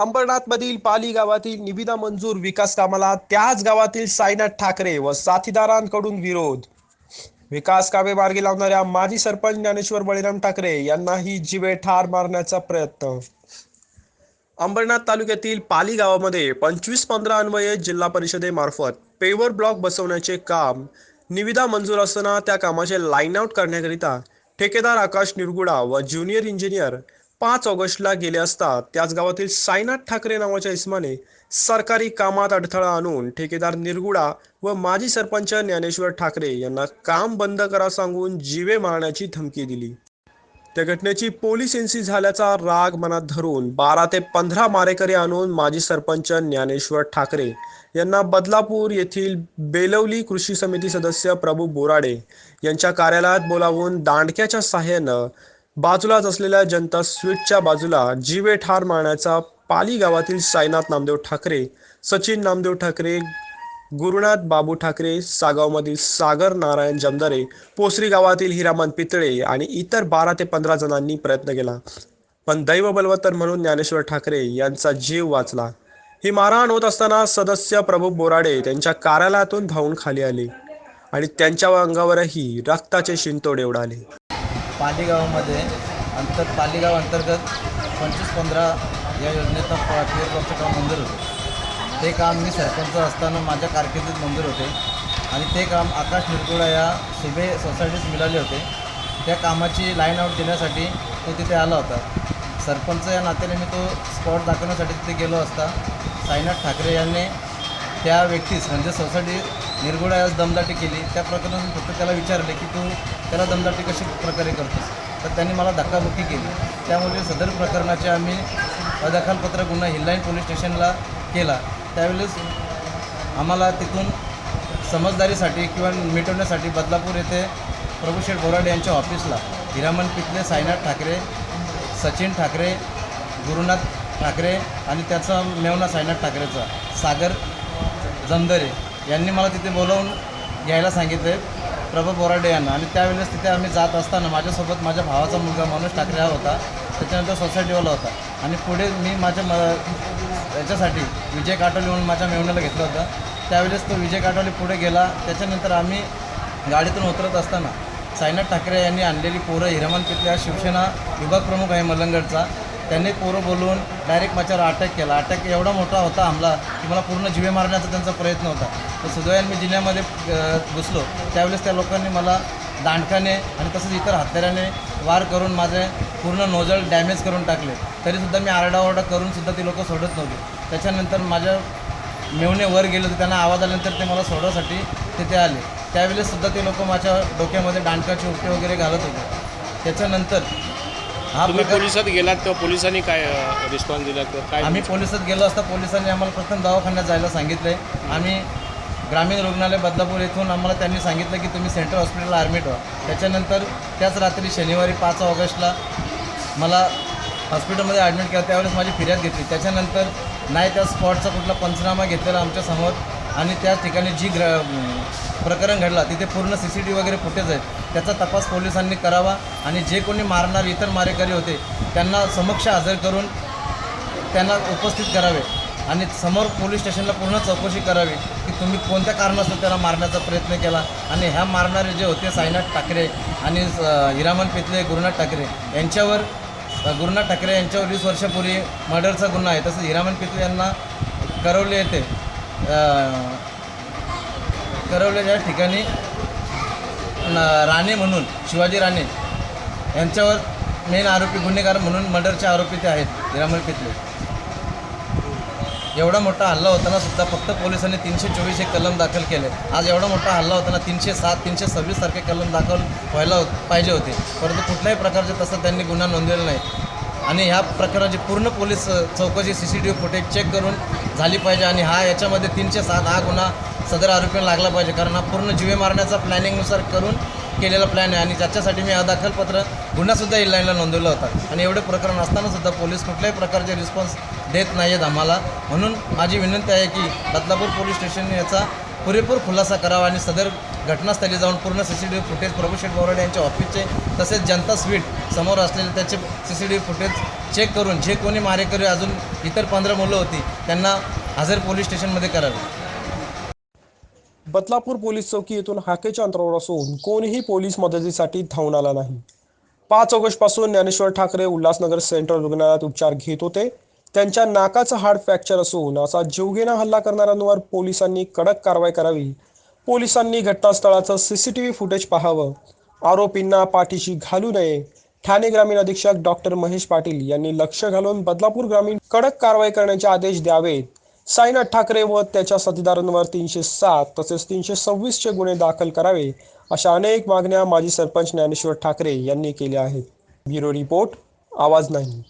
अंबरनाथमधील पाली गावातील निविदा मंजूर विकास कामाला त्याच गावातील साईनाथ ठाकरे व साथीदारांकडून विरोध. विकास कामे मार्गी लावणाऱ्या माजी सरपंच ज्ञानेश्वर बळीराम ठाकरे यांनाही जिवे ठार मारण्याचा प्रयत्न. अंबरनाथ तालुक्यातील पाली गावामध्ये पंचवीस पंधरा अन्वये जिल्हा परिषदेमार्फत पेवर ब्लॉक बसवण्याचे काम निविदा मंजूर असताना त्या कामाचे लाईन आउट करण्याकरिता ठेकेदार आकाश निरगुडा व ज्युनियर इंजिनियर पाच ऑगस्टला गेले असता त्याच गावातील साईनाथ ठाकरे नावाच्या इसमाने सरकारी कामात अडथळा आणून ठेकेदार निरगुडा व माजी सरपंच ज्ञानेश्वर ठाकरे यांना काम बंद करा सांगून जीवे मारण्याची धमकी दिली. त्या घटनेची पोलीस एनसी झाल्याचा राग मनात धरून बारा ते पंधरा मारेकरी आणून माजी सरपंच ज्ञानेश्वर ठाकरे यांना बदलापूर येथील बेलवली कृषी समिती सदस्य प्रभू बोराडे यांच्या कार्यालयात बोलावून दांडक्याच्या सहाय्यानं बाजूलाच असलेल्या जनता स्वीटच्या बाजूला जीवे ठार मारण्याचा पाली गावातील साईनाथ नामदेव ठाकरे सचिन नामदेव ठाकरे गुरुनाथ बाबू ठाकरे सागावमधील सागर नारायण जमदारे पोसरी गावातील हिरामन पितळे आणि इतर बारा ते पंधरा जणांनी प्रयत्न केला. पण दैव बलवत्तर म्हणून ज्ञानेश्वर ठाकरे यांचा जीव वाचला. ही मारहाण होत असताना सदस्य प्रभू बोराडे त्यांच्या कार्यालयातून धावून खाली आले आणि त्यांच्या अंगावरही रक्ताचे शिंतोडे उडाले. पालीगावामध्ये अंतर पालीगाव अंतर्गत पंचवीस पंधरा या योजनेचं पेअर काम मंजूर होतं. ते काम मी सरपंच असताना माझ्या कारकिर्दीत मंजूर होते आणि ते काम आकाश निरगुडा या सुबे सोसायटीत मिळाले होते. त्या कामाची लाईन आउट देण्यासाठी तो तिथे आला होता. सरपंच या नात्याने मी तो स्पॉट दाखवण्यासाठी तिथे गेलो असता साईनाथ ठाकरे यांनी त्या व्यक्तीस म्हणजे सोसायटी निरगुडा दमदाटी केली. त्या प्रकरणात मी फक्त त्याला विचारले की तू त्याला दमदाटी कशी प्रकारे करतोस? तर त्यांनी मला धक्काबुक्की केली. त्यामुळे सदर प्रकरणाचे आम्ही अदखलपत्र गुन्हा हिल्लाईन पोलीस स्टेशनला केला. त्यावेळेस आम्हाला तिथून समजदारीसाठी किंवा मिटवण्यासाठी बदलापूर येथे प्रभूशेठ बोराडे यांच्या ऑफिसला हिरामन पितले साईनाथ ठाकरे सचिन ठाकरे गुरुनाथ ठाकरे आणि त्याचा मेवना साईनाथ ठाकरेचा सागर जमदरे यांनी मला तिथे बोलावून घ्यायला सांगितले. प्रभू बोराडे यांना. आणि त्यावेळेस तिथे आम्ही जात असताना माझ्यासोबत माझ्या भावाचा मुलगा मनोज ठाकरे हा होता. त्याच्यानंतर सोसायटीवाला होता. आणि पुढे मी माझ्या म याच्यासाठी विजय काटोली म्हणून माझ्या मेवण्याला घेतलं होतं. त्यावेळेस तो विजय काटोली पुढे गेला. त्याच्यानंतर आम्ही गाडीतून उतरत असताना साईनाथ ठाकरे यांनी आणलेली पोरं हिरामन पितल्या शिवसेना विभाग प्रमुख आहे मलंगडचा. त्यांनी पोरं बोलवून डायरेक्ट माझ्यावर अटॅक केला. अटॅक एवढा मोठा होता हमला की मला पूर्ण जिवे मारण्याचा त्यांचा प्रयत्न होता. तर सुदैवान मी जिल्ह्यामध्ये घुसलो. त्यावेळेस त्या लोकांनी मला दांडकाने आणि तसंच इतर हत्याराने वार करून माझे पूर्ण नोजल डॅमेज करून टाकले. तरीसुद्धा मी आरडाओरडा करूनसुद्धा ती लोकं सोडत नव्हती. त्याच्यानंतर माझ्या मेवणे वर गेले होते. त्यांना आवाज आल्यानंतर ते मला सोडवण्यासाठी तिथे आले. त्यावेळेससुद्धा ते लोक माझ्या डोक्यामध्ये डांडकाचे उपटे वगैरे घालत होते. त्याच्यानंतर हा तुम्ही प्रकार पोलिसात गेलात तेव्हा पोलिसांनी काय रिस्पॉन्स दिला किंवा काय आम्ही पोलिसात गेलो असता पोलिसांनी आम्हाला प्रथम दवाखान्यात जायला सांगितले. आम्ही ग्रामीण रुग्णालय बदलापूर येथून आम्हाला त्यांनी सांगितलं की तुम्ही सेंट्रल हॉस्पिटलला ॲडमिट व्हा. त्याच्यानंतर त्याच रात्री शनिवारी पाच ऑगस्टला मला हॉस्पिटलमध्ये ॲडमिट केलं. त्यावेळेस माझी फिर्याद घेतली. त्याच्यानंतर नाही त्या स्पॉटचा कुठला पंचनामा घेतलेला आमच्यासमोर आणि त्या ठिकाणी जी ग्र प्रकरण घडला तिथे पूर्ण सी सी टी वगैरे फुटेज आहेत. त्याचा तपास पोलिसांनी करावा आणि जे कोणी मारणार इतर मारेकरी होते त्यांना समक्ष हजर करून त्यांना उपस्थित करावे आणि समोर पोलीस स्टेशनला पूर्ण चौकशी करावी की तुम्ही कोणत्या कारणास्तव त्याला मारण्याचा प्रयत्न केला. आणि ह्या मारणारे जे होते साईनाथ ठाकरे आणि हिरामन पितले गुरुनाथ ठाकरे यांच्यावर गुरुनाथ ठाकरे यांच्यावर वीस वर्षापूर्वी मर्डरचा गुन्हा आहे. तसंच हिरामन पितले यांना करवले येते. अ, करवलेल्या ठिकाणी राणे म्हणून शिवाजी राणे यांच्यावर मेन आरोपी गुन्हेगार म्हणून मर्डरचे आरोपी ते आहेत हिरामन पितले. एवढा मोठा हल्ला होताना सुद्धा फक्त पोलिसांनी तीनशे चोवीस हे कलम दाखल केले. आज एवढा मोठा हल्ला होताना तीनशे सात तीनशे सव्वीस सारखे कलम दाखल व्हायला पाहिजे होते. परंतु कुठल्याही प्रकारचे तसं त्यांनी गुन्हा नोंदवलेला नाही. आणि ह्या प्रकाराची पूर्ण पोलीस चौकशी C C T V footage check करून झाली पाहिजे. आणि हा याच्यामध्ये तीनशे सात हा गुन्हा सदर आरोपीला लागला पाहिजे. कारण हा पूर्ण जीवे मारण्याचा प्लॅनिंगनुसार करून केलेला प्लॅन आहे. आणि त्याच्यासाठी मी अदाखलपत्र गुन्हासुद्धा इलाईनला नोंदवला होता. आणि एवढे प्रकरण असतानासुद्धा पोलीस कुठल्याही प्रकारचे रिस्पॉन्स देत नाही आहेत आम्हाला. म्हणून माझी विनंती आहे की बदलापूर पोलीस स्टेशनने याचा पुरेपूर खुलासा करावा आणि सदर घटनास्थळी जाऊन पूर्ण C C T V footage Prabhu Sheth Borade यांच्या ऑफिसचे तसेच जनता स्वीट समोर असलेले त्याचे C C T V footage check करून जे कोणी मारेकरी अजून इतर पंधरा मुलं होती त्यांना हजर पोलीस स्टेशनमध्ये करावे. बदलापूर पोलीस चौकी येथून हाकेच्या अंतरावर असून कोणीही पोलीस मदतीसाठी धावून आला नाही. पाच ऑगस्टपासून ज्ञानेश्वर ठाकरे उल्हासनगर सेंट्रल रुग्णालयात उपचार घेत होते. त्यांच्या नाकाचं हाड फ्रॅक्चर असून असा जीवघेणा हल्ला करणाऱ्यांवर पोलिसांनी कडक कारवाई करावी. पोलिसांनी घटनास्थळाचं सीसीटीव्ही फुटेज पाहावं. आरोपींना पाठीशी घालू नये. ठाणे ग्रामीण अधीक्षक डॉक्टर महेश पाटील यांनी लक्ष घालून बदलापूर ग्रामीण कडक कारवाई करण्याचे आदेश द्यावेत. साईनाथ ठाकरे व त्याच्या साथीदारांवर तीनशे सात तसेच तीनशे सव्वीसचे गुन्हे दाखल करावे अशा अनेक मागण्या माजी सरपंच ज्ञानेश्वर ठाकरे यांनी केल्या आहेत. ब्युरो रिपोर्ट आवाज नाही